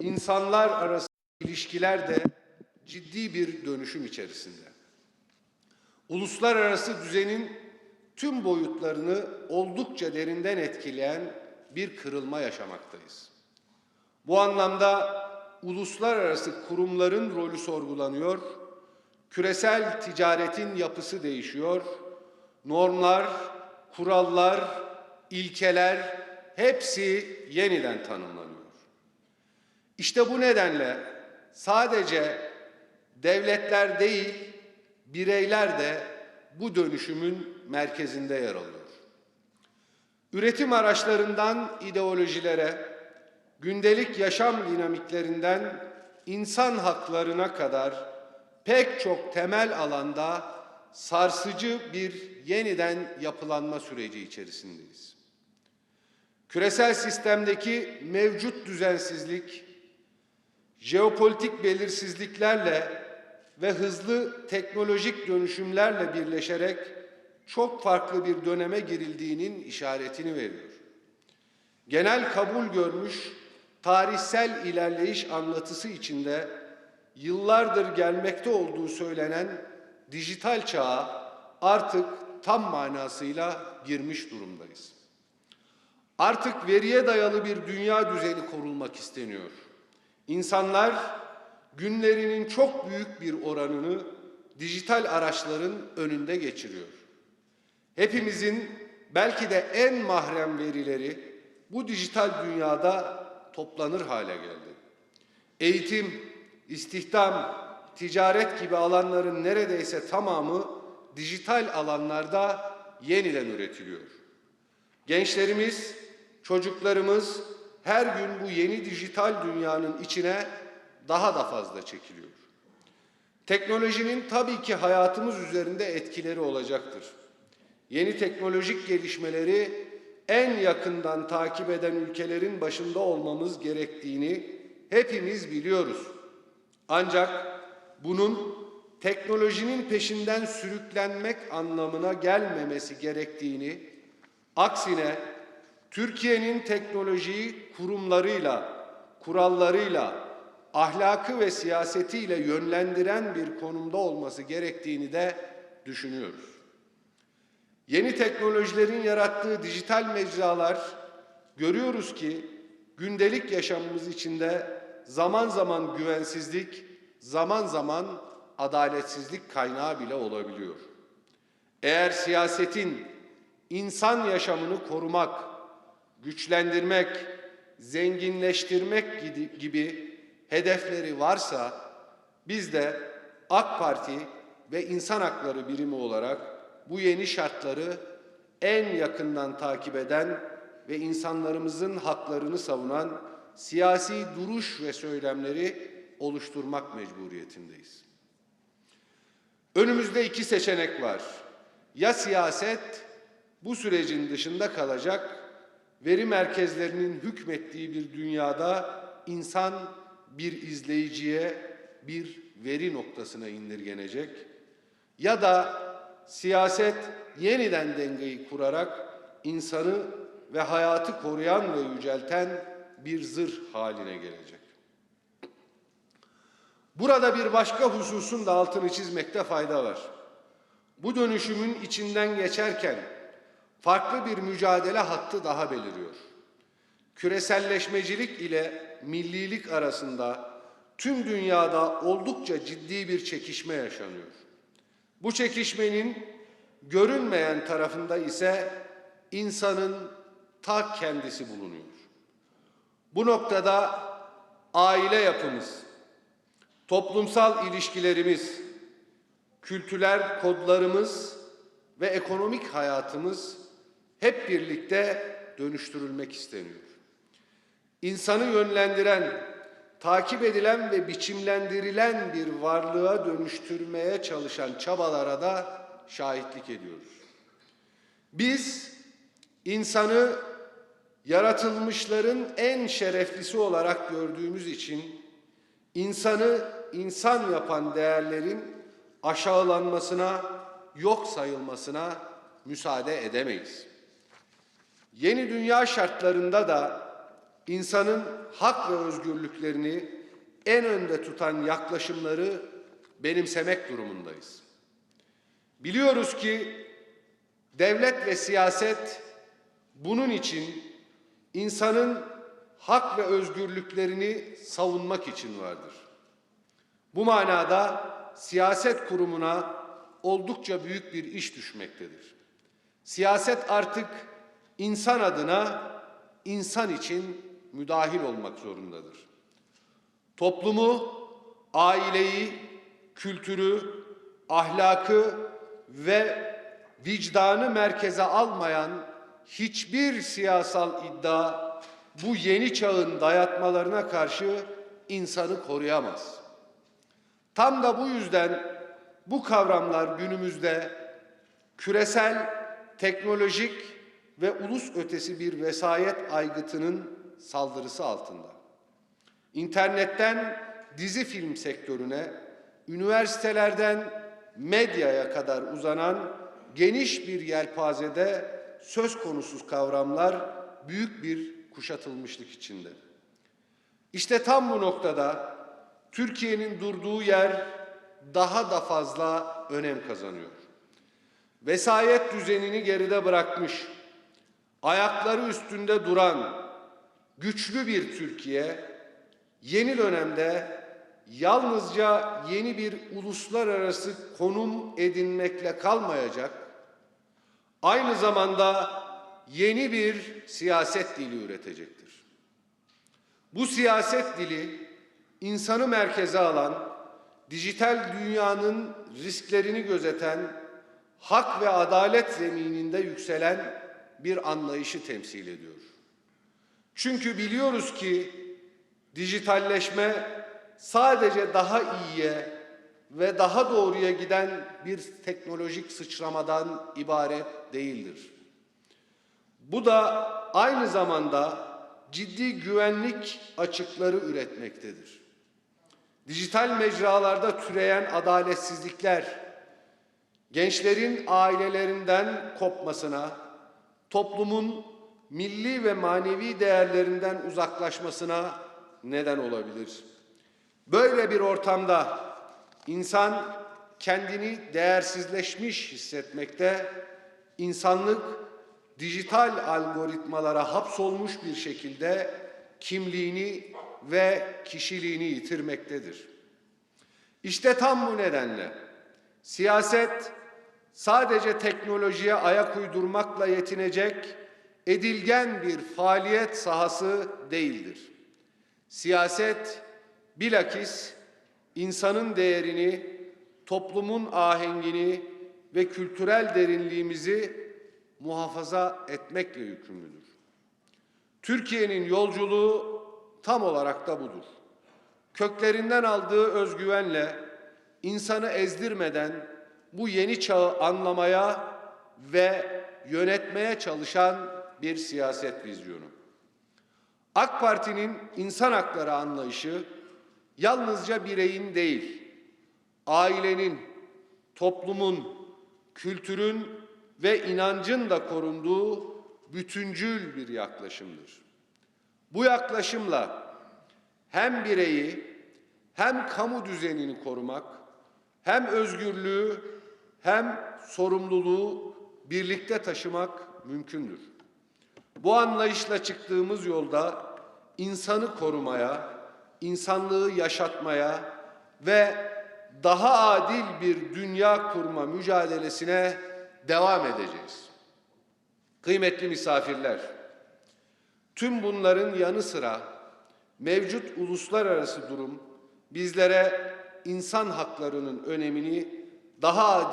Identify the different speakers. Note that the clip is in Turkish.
Speaker 1: insanlar arası ilişkiler de ciddi bir dönüşüm içerisinde. Uluslararası düzenin tüm boyutlarını oldukça derinden etkileyen bir kırılma yaşamaktayız. Bu anlamda uluslararası kurumların rolü sorgulanıyor, küresel ticaretin yapısı değişiyor, normlar, kurallar, ilkeler hepsi yeniden tanımlanıyor. İşte bu nedenle sadece devletler değil, bireyler de bu dönüşümün merkezinde yer alıyor. Üretim araçlarından ideolojilere, gündelik yaşam dinamiklerinden insan haklarına kadar pek çok temel alanda sarsıcı bir yeniden yapılanma süreci içerisindeyiz. Küresel sistemdeki mevcut düzensizlik, jeopolitik belirsizliklerle ve hızlı teknolojik dönüşümlerle birleşerek çok farklı bir döneme girildiğinin işaretini veriyor. Genel kabul görmüş tarihsel ilerleyiş anlatısı içinde yıllardır gelmekte olduğu söylenen dijital çağa artık tam manasıyla girmiş durumdayız. Artık veriye dayalı bir dünya düzeni kurulmak isteniyor. İnsanlar günlerinin çok büyük bir oranını dijital araçların önünde geçiriyor. Hepimizin belki de en mahrem verileri bu dijital dünyada toplanır hale geldi. Eğitim, istihdam, ticaret gibi alanların neredeyse tamamı dijital alanlarda yeniden üretiliyor. Gençlerimiz, çocuklarımız her gün bu yeni dijital dünyanın içine daha da fazla çekiliyor. Teknolojinin tabii ki hayatımız üzerinde etkileri olacaktır. Yeni teknolojik gelişmeleri en yakından takip eden ülkelerin başında olmamız gerektiğini hepimiz biliyoruz. Ancak bunun teknolojinin peşinden sürüklenmek anlamına gelmemesi gerektiğini, aksine Türkiye'nin teknolojiyi kurumlarıyla, kurallarıyla, ahlakı ve siyasetiyle yönlendiren bir konumda olması gerektiğini de düşünüyoruz. Yeni teknolojilerin yarattığı dijital mecralar görüyoruz ki gündelik yaşamımız içinde zaman zaman güvensizlik, zaman zaman adaletsizlik kaynağı bile olabiliyor. Eğer siyasetin insan yaşamını korumak, güçlendirmek, zenginleştirmek gibi hedefleri varsa biz de AK Parti ve İnsan Hakları Birimi olarak bu yeni şartları en yakından takip eden ve insanlarımızın haklarını savunan siyasi duruş ve söylemleri oluşturmak mecburiyetindeyiz. Önümüzde iki seçenek var. Ya siyaset bu sürecin dışında kalacak, veri merkezlerinin hükmettiği bir dünyada insan bir izleyiciye, bir veri noktasına indirgenecek ya da siyaset yeniden dengeyi kurarak insanı ve hayatı koruyan ve yücelten bir zırh haline gelecek. Burada bir başka hususun da altını çizmekte fayda var. Bu dönüşümün içinden geçerken farklı bir mücadele hattı daha beliriyor. Küreselleşmecilik ile millilik arasında tüm dünyada oldukça ciddi bir çekişme yaşanıyor. Bu çekişmenin görünmeyen tarafında ise insanın ta kendisi bulunuyor. Bu noktada aile yapımız, toplumsal ilişkilerimiz, kültürel kodlarımız ve ekonomik hayatımız hep birlikte dönüştürülmek isteniyor. İnsanı yönlendiren, takip edilen ve biçimlendirilen bir varlığa dönüştürmeye çalışan çabalara da şahitlik ediyoruz. Biz insanı yaratılmışların en şereflisi olarak gördüğümüz için insanı insan yapan değerlerin aşağılanmasına, yok sayılmasına müsaade edemeyiz. Yeni dünya şartlarında da insanın hak ve özgürlüklerini en önde tutan yaklaşımları benimsemek durumundayız. Biliyoruz ki devlet ve siyaset bunun için insanın hak ve özgürlüklerini savunmak için vardır. Bu manada siyaset kurumuna oldukça büyük bir iş düşmektedir. Siyaset artık insan adına, insan için müdahil olmak zorundadır. Toplumu, aileyi, kültürü, ahlakı ve vicdanı merkeze almayan hiçbir siyasal iddia bu yeni çağın dayatmalarına karşı insanı koruyamaz. Tam da bu yüzden bu kavramlar günümüzde küresel, teknolojik ve ulus ötesi bir vesayet aygıtının saldırısı altında. İnternetten dizi film sektörüne, üniversitelerden medyaya kadar uzanan geniş bir yelpazede söz konusu kavramlar büyük bir kuşatılmışlık içinde. İşte tam bu noktada Türkiye'nin durduğu yer daha da fazla önem kazanıyor. Vesayet düzenini geride bırakmış, ayakları üstünde duran güçlü bir Türkiye yeni dönemde yalnızca yeni bir uluslararası konum edinmekle kalmayacak, aynı zamanda yeni bir siyaset dili üretecektir. Bu siyaset dili insanı merkeze alan, dijital dünyanın risklerini gözeten, hak ve adalet zemininde yükselen bir anlayışı temsil ediyor. Çünkü biliyoruz ki dijitalleşme sadece daha iyiye ve daha doğruya giden bir teknolojik sıçramadan ibaret değildir. Bu da aynı zamanda ciddi güvenlik açıkları üretmektedir. Dijital mecralarda türeyen adaletsizlikler, gençlerin ailelerinden kopmasına, toplumun milli ve manevi değerlerinden uzaklaşmasına neden olabilir. Böyle bir ortamda insan kendini değersizleşmiş hissetmekte, insanlık dijital algoritmalara hapsolmuş bir şekilde kimliğini ve kişiliğini yitirmektedir. İşte tam bu nedenle siyaset sadece teknolojiye ayak uydurmakla yetinecek edilgen bir faaliyet sahası değildir. Siyaset bilakis insanın değerini, toplumun ahengini ve kültürel derinliğimizi muhafaza etmekle yükümlüdür. Türkiye'nin yolculuğu tam olarak da budur. Köklerinden aldığı özgüvenle insanı ezdirmeden bu yeni çağı anlamaya ve yönetmeye çalışan bir siyaset vizyonu. AK Parti'nin insan hakları anlayışı yalnızca bireyin değil, ailenin, toplumun, kültürün ve inancın da korunduğu bütüncül bir yaklaşımdır. Bu yaklaşımla hem bireyi hem kamu düzenini korumak, hem özgürlüğü hem sorumluluğu birlikte taşımak mümkündür. Bu anlayışla çıktığımız yolda insanı korumaya, insanlığı yaşatmaya ve daha adil bir dünya kurma mücadelesine devam edeceğiz. Kıymetli misafirler, tüm bunların yanı sıra mevcut uluslararası durum bizlere insan haklarının önemini daha adil